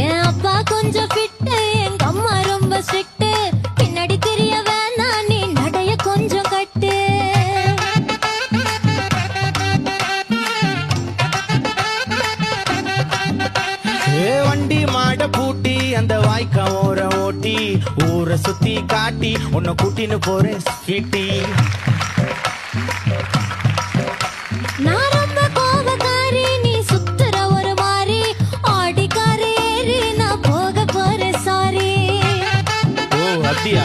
என் அப்பா கொஞ்சம் ஃபிட்டு எங்க அம்மா ரொம்ப ஸ்ட்ரிக்ட் பின்னாடி தெரிய வேணாம் நீ நடைய கொஞ்சம் கட்டு. ஏ வண்டி மாட பூட்டி அந்த வாய்க்கா ஓர ஓட்டி ஊரை சுத்தி காட்டி உன்னை கூட்டின்னு போறேன் ஸ்வீட்டி. நான் அப்படியா?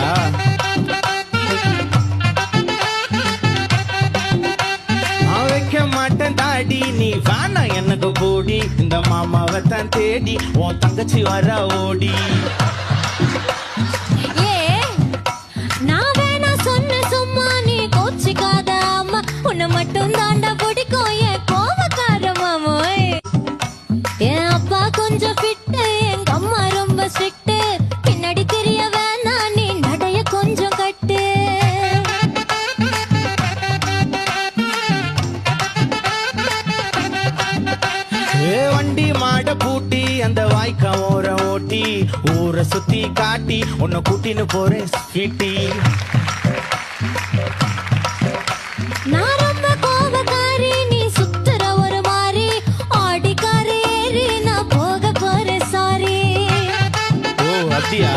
வைக்க மாட்டேன் தாடி நீ வேணா எனக்கு போடி? இந்த மாமாவை தான் தேடி உன் தங்கச்சி வர ஓடி. ஏ நான் சொன்ன சும்மா நீ கோச்சிக்காத அம்மா. உன்னை மட்டும் தாண்டா பிடிக்கும் ஏன் கோவக்கா வண்டி மாட பூட்டி அந்த வாய்க்கா ஓர ஓட்டி ஊரை சுத்தி காட்டி உன்னை கூட்டின்னு போறேன் ஸ்வீட்டி. நான் ரொம்ப கோபக்காரி நீ சுத்துற ஒரு மாதிரி ஆடிக்கார ஏறி நான் போக போறேன் சாரி. ஓ அப்படியா?